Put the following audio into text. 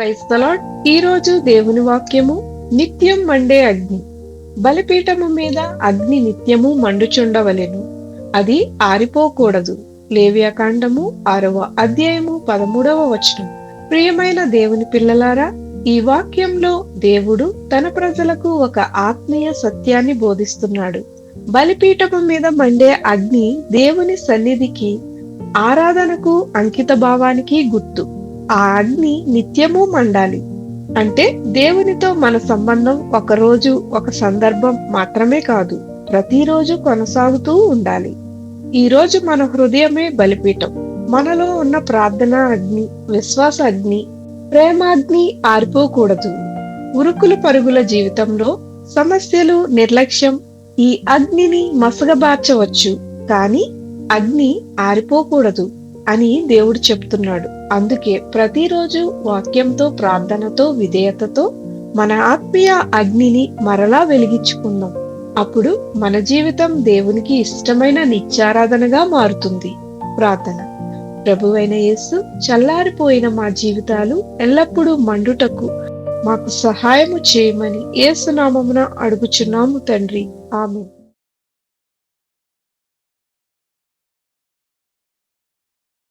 క్రైస్తలాడ్ ఈ రోజు దేవుని వాక్యము నిత్యం మండే అగ్ని. బలిపీఠము మీద అగ్ని నిత్యము మండుచుండవలెను. అది ఆరిపోకూడదు. లేవ్యకాండము ఆరవ అధ్యాయము పదమూడవ వచనం. ప్రియమైన దేవుని పిల్లలారా ఈ వాక్యంలో దేవుడు తన ప్రజలకు ఒక ఆత్మీయ సత్యాన్ని బోధిస్తున్నాడు. బలిపీఠము మీద మండే అగ్ని దేవుని సన్నిధికి ఆరాధనకు అంకిత భావానికి గుర్తు. ఆ అగ్ని నిత్యము మండాలి. అంటే దేవునితో మన సంబంధం ఒక రోజు ఒక సందర్భం మాత్రమే కాదు ప్రతిరోజు కొనసాగుతూ ఉండాలి. ఈ రోజు మన హృదయమే బలిపీఠం. మనలో ఉన్న ప్రార్థన అగ్ని విశ్వాస అగ్ని ప్రేమాగ్ని ఆరిపోకూడదు. ఉరుకుల పరుగుల జీవితంలో సమస్యలు నిర్లక్ష్యం ఈ అగ్నిని మసగబార్చవచ్చు. కానీ అగ్ని ఆరిపోకూడదు. అని దేవుడు చెప్తున్నాడు. అందుకే ప్రతిరోజు వాక్యంతో ప్రార్థనతో విధేయతతో మన ఆత్మీయ అగ్నిని మరలా వెలిగించుకుందాం. అప్పుడు మన జీవితం దేవునికి ఇష్టమైన నిత్యారాధనగా మారుతుంది. ప్రార్థన. ప్రభువైన యేసు చల్లారిపోయిన మా జీవితాలు ఎల్లప్పుడూ మండుటకు మాకు సహాయము చేయమని ఏసునామమున అడుగుచున్నాము తండ్రి. ఆమె